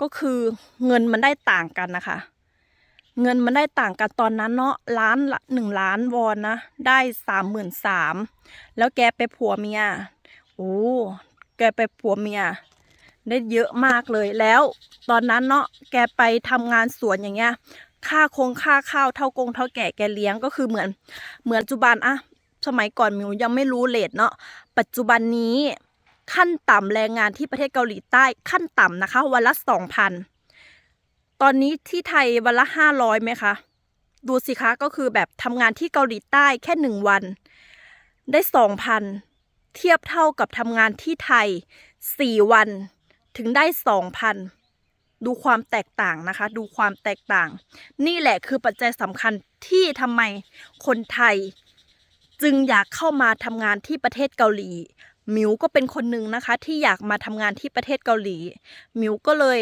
ก็คือเงินมันได้ต่างกันนะคะ เงินมันได้ต่างกันตอนนั้นเนาะล้านละหนึ่งล้านวอนนะ ได้สามหมื่นสามแล้วแกไปผัวเมียโอ้แกไปผัวเมียได้เยอะมากเลยแล้ว ตอนนั้นเนาะแกไปทำงานสวนอย่างเงี้ย ค่าคงค่าข้าวเท่ากงเท่าแก่แกเลี้ยงก็คือเหมือนเหมือนปัจจุบันอะสมัยก่อนมิวยังไม่รู้เลทเนาะปัจจุบันนี้ ขั้นต่ำแรงงานที่ประเทศเกาหลีใต้ขั้นต่ำนะคะ วันละสองพันตอนนี้ที่ไทยวันละห้าร้อยไหมคะ ดูสิคะก็คือแบบทำงานที่เกาหลีใต้แค่หนึ่งวัน ได้สองพันเทียบเท่ากับทำงานที่ไทยสี่วันถึงได้สองพันดูความแตกต่างนะคะ ดูความแตกต่าง นี่แหละคือปัจจัยสำคัญที่ทำไมคนไทย จึงอยากเข้ามาทำงานที่ประเทศเกาหลี มิวก็เป็นคนหนึ่งนะคะที่อยากมาทำงานที่ประเทศเกาหลีมิวก็เลย